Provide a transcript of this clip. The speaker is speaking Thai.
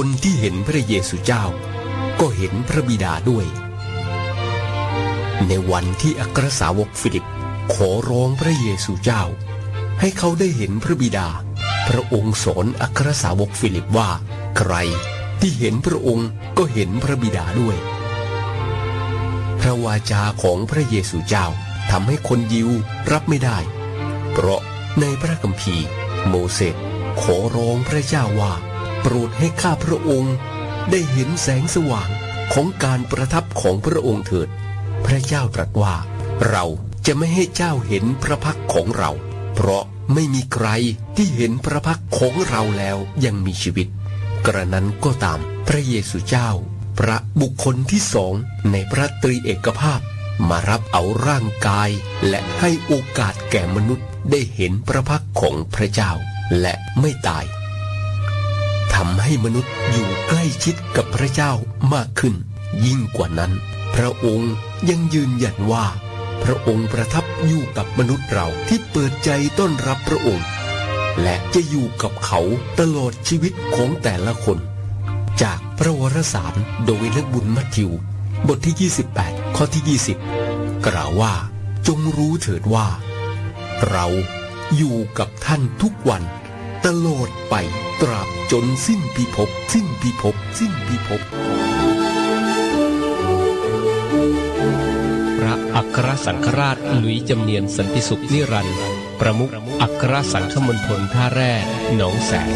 คนที่เห็นพระเยซูเจ้า ก็เห็นพระบิดาด้วย ในวันที่อัครสาวกฟิลิปขอร้องพระเยซูเจ้า ให้เขาได้เห็นพระบิดา พระองค์สอนอัครสาวกฟิลิปว่า ใครที่เห็นพระองค์ก็เห็นพระบิดาด้วย พระวาจาของพระเยซูเจ้าทำให้คนยิวรับไม่ได้ เพราะในพระคัมภีร์ โมเสสขอร้องพระเจ้าว่า โปรดให้ข้าพระองค์ ได้เห็นแสงสว่างของการประทับของพระองค์เถิด พระเจ้าตรัสว่า เราจะไม่ให้เจ้าเห็นพระพักของเรา เพราะไม่มีใครที่เห็นพระพักของเราแล้วยังมีชีวิต กระนั้นก็ตามพระเยซูเจ้า พระบุคคลที่สองในพระตรีเอกภาพ มารับเอาร่างกาย และให้โอกาสแก่มนุษย์ได้เห็นพระพักของพระเจ้า และไม่ตาย ทำให้มนุษย์อยู่ใกล้ชิดกับพระเจ้ามากขึ้น ยิ่งกว่านั้น พระองค์ยังยืนยันว่า พระองค์ประทับอยู่กับมนุษย์เราที่เปิดใจต้อนรับพระองค์ และจะอยู่กับเขาตลอดชีวิตของแต่ละคน จากพระวรสารโดยนักบุญมัทธิว บทที่ 28 ข้อที่ 20 กล่าวว่า จงรู้เถิดว่า เราอยู่กับท่านทุกวัน ตลอดไป ตราบจนสิ้นพิภพสิ้นพิภพสิ้นพิภพพระอัครสังฆราชหลุยจำเนียนสันติสุขนิรันดร์ประมุขอัครสังฆมณฑลท่าแร่หนองแสง